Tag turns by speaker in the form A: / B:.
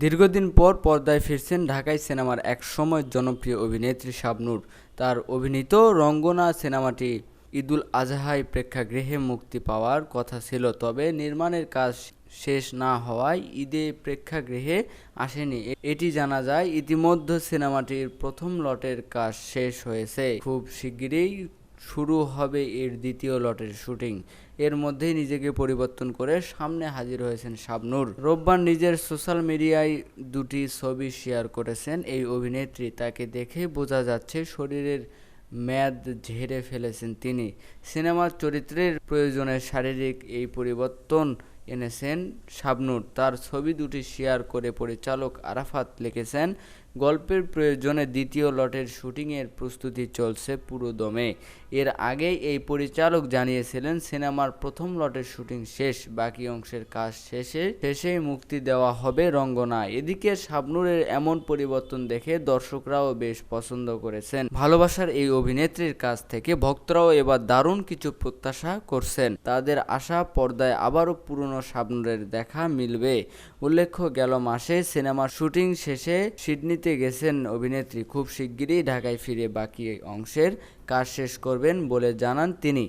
A: দীর্ঘদিন পর পর্দায় ফিরছেন ঢাকাই সিনেমার এক সময় জনপ্রিয় অভিনেত্রী শাবনূর। তার অভিনীত রঙ্গনা সিনেমাটি ঈদুল আজহায় প্রেক্ষাগৃহে মুক্তি পাওয়ার কথা ছিল, তবে নির্মাণের কাজ শেষ না হওয়ায় ঈদে প্রেক্ষাগৃহে আসেনি। এটি জানা যায়, ইতিমধ্যে সিনেমাটির প্রথম লটের কাজ শেষ হয়েছে। খুব শিগগিরই শুরু হবে এর দ্বিতীয় লটের শুটিং। এর মধ্যেই নিজেকে পরিবর্তন করে সামনে হাজির হয়েছেন শাবনূর। রোববার নিজের সোশ্যাল মিডিয়ায় দুটি ছবি শেয়ার করেছেন। এই অভিনেত্রী তাকে দেখে বোঝা যাচ্ছে শরীরের মেয়াদ ঝেড়ে ফেলেছেন তিনি। সিনেমার চরিত্রের প্রয়োজনে শারীরিক এই পরিবর্তন এনেছেন শাবনূর। তার ছবি দুটি শেয়ার করে পরিচালক আরাফাত লিখেছেন গল্পের প্রয়োজনে দ্বিতীয় লটের শুটিংয়ের প্রস্তুতি চলছে পুরো দমে এর আগেই এই পরিচালক জানিয়েছিলেন, সিনেমার প্রথম লটের শুটিং শেষ, বাকি অংশের কাজ শেষে, শেষেই মুক্তি দেওয়া হবে রঙ্গনা। এদিকে শাবনূরের এমন পরিবর্তন দেখে দর্শকরাও বেশ পছন্দ করেছেন। ভালোবাসার এই অভিনেত্রীর কাছ থেকে ভক্তরাও এবার দারুণ কিছু প্রত্যাশা করছেন। তাদের আশা পর্দায় আবারও পুরনো শাবনুরের দেখা মিলবে। উল্লেখ্য, গেল মাসে সিনেমার শুটিং শেষে সিডনিতে গেছেন অভিনেত্রী খুব শিগগিরই ঢাকায় ফিরে বাকি অংশের কাজ শেষ করবেন বলে জানান তিনি।